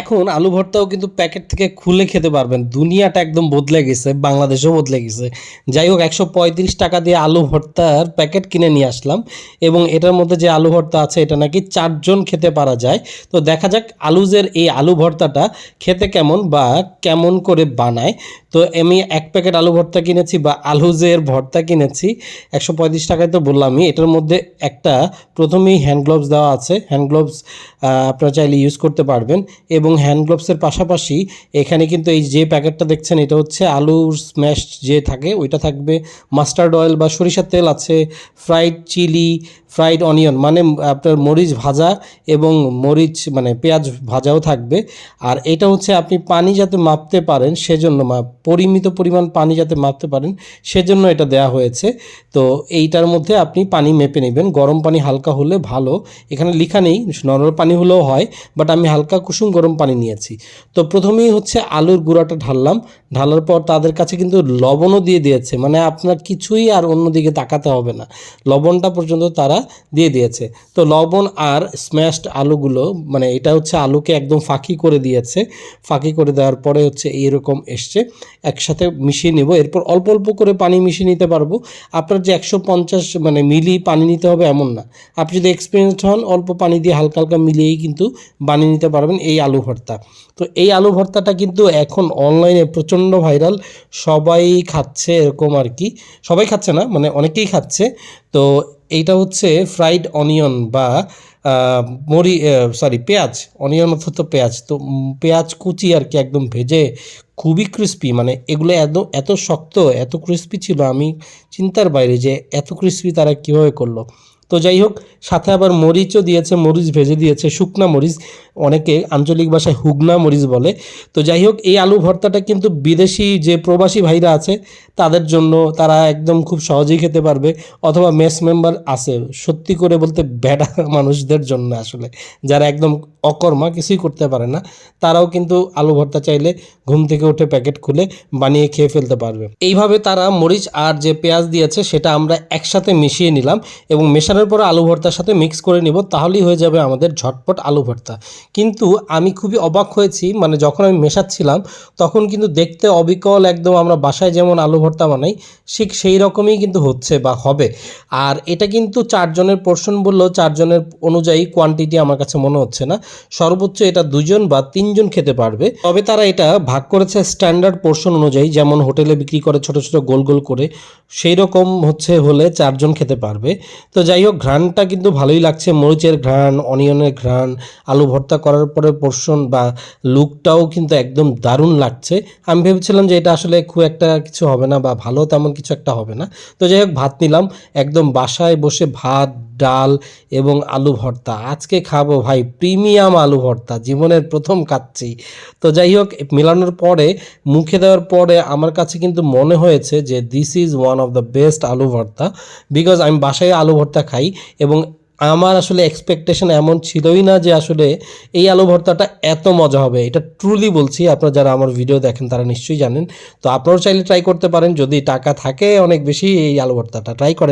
এখন আলু ভর্তাও কিন্তু প্যাকেট থেকে খুলে খেতে পারবেন। দুনিয়াটা একদম বদলে গেছে, বাংলাদেশও বদলে গেছে। যাই হোক, একশো পঁয়ত্রিশ টাকা দিয়ে আলু ভর্তার প্যাকেট কিনে নিয়ে আসলাম এবং এটার মধ্যে যে আলু ভর্তা আছে, এটা নাকি চারজন খেতে পারা যায়। তো দেখা যাক আলুজের এই আলু ভর্তাটা খেতে কেমন বা কেমন করে বানায়। তো আমি এক প্যাকেট আলু ভর্তা কিনেছি বা আলুজের ভর্তা কিনেছি। একশো পঁয়ত্রিশ টাকায় তো বললামই, এটার মধ্যে একটা প্রথমেই হ্যান্ড গ্লোভস দেওয়া আছে। হ্যান্ড গ্লোভস আপনারা চাইলে ইউজ করতে পারবেন। এবং হ্যান্ড গ্লোভসের পাশাপাশি এখানে কিন্তু এই যে প্যাকেটটা দেখছেন, এটা হচ্ছে আলুর স্ম্যাশ যে থাকে, ওইটা থাকবে। মাস্টার্ড অয়েল বা সরিষার তেল আছে ফ্রাইড চিলি ফ্রাইড অনিয়ন মানে আপনার মরিচ ভাজা এবং মরিচ মানে পেঁয়াজ ভাজাও থাকবে। আর এটা হচ্ছে আপনি পানি যাতে মাপতে পারেন, সেজন্য পরিমিত পরিমাণ পানি যাতে মাপতে পারেন, সেজন্য এটা দেয়া হয়েছে। তো এইটার মধ্যে আপনি পানি মেপে নেবেন। গরম পানি হালকা হলে ভালো। এখানে লেখা নেই, নরম পানি হলেও হয়, বাট আমি হালকা কুসুম গরম পানি নিয়েছি। তো প্রথমেই হচ্ছে আলুর গুঁড়াটা ঢাললাম। ঢালার পর তাদের কাছে কিন্তু লবণও দিয়ে দিয়েছে। মানে আপনার কিছুই আর অন্যদিকে তাকাতে হবে না। লবণটা পর্যন্ত তারা দিয়ে দিয়েছে। তো লবণ আর স্ম্যাশড আলুগুলো মানে এটা হচ্ছে আলুকে একদম ফাঁকি করে দিয়েছে। ফাঁকি করে দেওয়ার পরে হচ্ছে এইরকম এসছে। একসাথে মিশিয়ে নেব। এরপর অল্প অল্প করে পানি মিশিয়ে নিতে পারব। আপনার যে একশো পঞ্চাশ মানে মিলি পানি নিতে হবে এমন না। আপনি যদি এক্সপিরিয়েন্সড হন, অল্প পানি দিয়ে হালকা হালকা মিলিয়েই কিন্তু বানিয়ে নিতে পারবেন এই আলু ভর্তা। তো এই আলু ভর্তাটা কিন্তু এখন অনলাইনে প্রচণ্ড ভাইরাল সবাই খাচ্ছে এরকম আর কি। সবাই খাচ্ছে না মানে অনেকেই খাচ্ছে। তো এইটা হচ্ছে ফ্রাইড অনিয়ন বা মরি সরি পেঁয়াজ। অনিয়ন অর্থাৎ পেঁয়াজ। তো পেঁয়াজ কুচি আর কি একদম ভেজে খুবই ক্রিস্পি মানে এগুলো এত এত শক্ত, এত ক্রিস্পি ছিল, আমি চিন্তার বাইরে যে এত ক্রিস্পি তারা কীভাবে করল। তো যাই হোক, সাথে আবার মরিচও দিয়েছে, মরিচ ভেজে দিয়েছে, শুকনা মরিচ, অনেকে আঞ্চলিক ভাষায় হুগনা মরিচ বলে। তো যাই হোক, এই আলু ভর্তাটা কিন্তু বিদেশি যে প্রবাসী ভাইরা আছে, তাদের জন্য তারা একদম খুব সহজেই খেতে পারবে, অথবা মেস মেম্বার আছে। সত্যি করে বলতে ব্যাটা মানুষদের জন্য আসলে, যারা একদম অকর্মা কিছুই করতে পারে না। তারাও কিন্তু আলু ভর্তা চাইলে ঘুম থেকে উঠে প্যাকেট খুলে বানিয়ে খেয়ে ফেলতে পারবে। এইভাবে তারা মরিচ আর যে পেঁয়াজ দিয়েছে, সেটা আমরা একসাথে মিশিয়ে নিলাম এবং মেশানোর পরে আলু ভর্তার সাথে মিক্স করে নিব, তাহলেই হয়ে যাবে আমাদের ঝটপট আলু ভর্তা। কিন্তু আমি খুবই অবাক হয়েছি মানে যখন আমি মেশাচ্ছিলাম, তখন কিন্তু দেখতে অবিকল একদম আমরা বাসায় যেমন আলু ভর্তা বানাই, ঠিক সেই রকমই কিন্তু হচ্ছে বা হবে। আর এটা কিন্তু চারজনের পোর্শন বললেও চারজনের অনুযায়ী কোয়ান্টিটি আমার কাছে মনে হচ্ছে না। সর্বোচ্চ এটা দুজন বা তিনজন খেতে পারবে। তবে তারা এটা ভাগ করেছে স্ট্যান্ডার্ড পোর্শন অনুযায়ী, যেমন হোটেলে বিক্রি করে ছোট ছোট গোল গোল করে, সেই রকম হচ্ছে হলে চারজন খেতে পারবে। তো যাই হোক, ঘ্রাণটা কিন্তু ভালোই লাগছে। মরিচের ঘ্রাণ, অনিয়নের ঘ্রাণ, আলু ভর্তা করার পরে পোর্শন বা লুকটাও কিন্তু একদম দারুণ লাগছে। আমি ভেবেছিলাম যে এটা আসলে খুব একটা কিছু হবে না বা ভালো তেমন কিছু একটা হবে না। তো যাই হোক, ভাত নিলাম। একদম বাসায় বসে ভাত ডাল এবং আলু ভর্তা। আজকে খাব ভাই প্রিমিয়াম আলু ভর্তা, জীবনের প্রথম খাচ্ছি তো যাই হোক, মেলানোর পরে, মুখে দেওয়ার পরে আমার কাছে কিন্তু মনে হয়েছে যে this is one of the best aloo bharta because আমি বাসায় আলু ভর্তা খাই এবং আমার আসলে এক্সপেকটেশন এমন ছিলই না যে আসলে এই আলু ভর্তাটা এত মজা হবে। এটা ট্রুলি বলছি, আপনারা যারা আমার ভিডিও দেখেন তারা নিশ্চয়ই জানেন। তো আপনারাও চাইলে ট্রাই করতে পারেন, যদি টাকা থাকে অনেক বেশি এই আলু ভর্তাটা ট্রাই করেন।